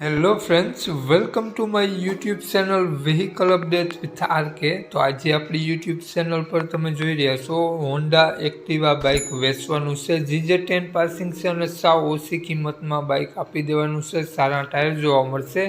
Hello friends welcome to my YouTube channel vehicle update with RK તો આજે આપણી YouTube channel પર તમે જોઈ રહ્યા છો હોન્ડા એક્ટિવા બાઇક વેચવાનું છે. જીજે ટેન પાસિંગ છે અને સાવ ઓછી કિંમતમાં બાઇક આપી દેવાનું છે. સારા ટાયર જોવા મળશે.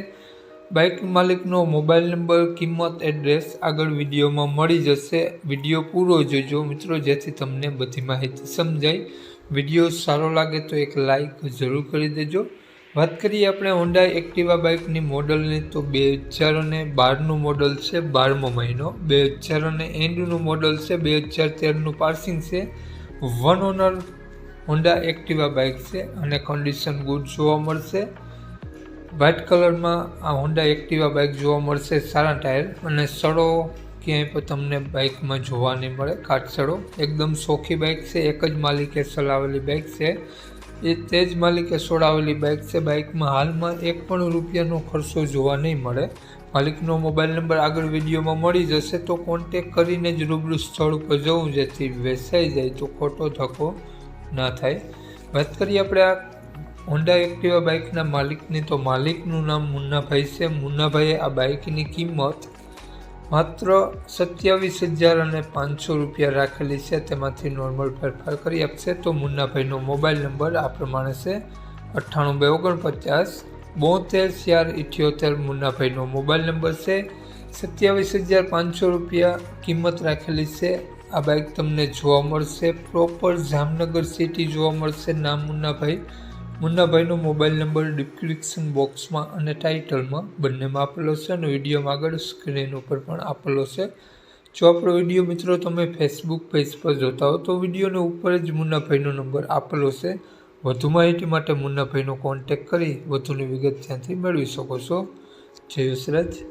બાઇક માલિકનો મોબાઈલ નંબર કિંમત એડ્રેસ આગળ વિડીયોમાં મળી જશે. વીડિયો પૂરો જોજો મિત્રો, જેથી તમને બધી માહિતી સમજાય. વીડિયો સારો લાગે તો એક લાઈક જરૂર કરી દેજો. વાત કરીએ આપણે હોન્ડા એક્ટિવા બાઇકની મોડલની તો બે હજાર અને બારનું મોડલ છે, બારમો મહિનો. બે હજાર અને એન્ડનું મોડલ છે, બે હજાર તેરનું પાર્સિંગ છે. One owner Honda Activa bike છે અને કન્ડિશન ગુડ જોવા મળશે. વ્હાઇટ કલરમાં આ હોન્ડા એક્ટિવા બાઇક જોવા મળશે સારા ટાયર અને સડો ક્યાંય પણ તમને બાઇકમાં જોવા નહીં મળે. કાટસડો. એકદમ સોખી બાઇક છે, એક જ માલિકે ચલાવેલી બાઇક છે. એ તે જ માલિકે છોડાવેલી બાઇક છે. બાઇકમાં હાલમાં એક પણ રૂપિયાનો ખર્ચો જોવા નહીં મળે. માલિકનો મોબાઈલ નંબર આગળ વિડીયોમાં મળી જશે તો કોન્ટેક કરીને જ રૂબરૂ સ્થળ ઉપર જવું, જેથી વેચાઈ જાય તો ખોટો ધક્કો ના થાય. વાત કરીએ આપણે આ હોન્ડા એક્ટિવા બાઇકના માલિકની. તો માલિકનું નામ મુન્નાભાઈ છે. મુન્નાભાઈએ આ બાઇકની કિંમત માત્ર સત્યાવીસ હજાર અને પાંચસો રૂપિયા રાખેલી છે. તેમાંથી નોર્મલ ફેરફાર કરી આપશે તો મુન્નાભાઈનો મોબાઈલ નંબર આ પ્રમાણે છે. અઠ્ઠાણું બે ઓગણપચાસ બોતેર ચાર ઇઠ્યોતેર મુન્નાભાઈનો મોબાઈલ નંબર છે. સત્યાવીસ હજાર પાંચસો રૂપિયા કિંમત રાખેલી છે. આ બાઇક તમને જોવા મળશે. પ્રોપર જામનગર સિટી જોવા મળશે. નામ મુન્નાભાઈ. મુન્નાભાઈનો મોબાઈલ નંબર ડિસ્ક્રિપ્શન બોક્સમાં અને ટાઇટલમાં બંનેમાં આપેલો છે અને વિડીયોમાં આગળ સ્ક્રીન ઉપર પણ આપેલો છે. જો આપણો વીડિયો મિત્રો તમે ફેસબુક પેજ પર જોતા હો તો વિડીયોને ઉપર જ મુન્નાભાઈનો નંબર આપેલો છે. વધુ માહિતી માટે મુન્નાભાઈનો કોન્ટેક કરી વધુની વિગત ત્યાંથી મેળવી શકો છો. જય વિસરાજ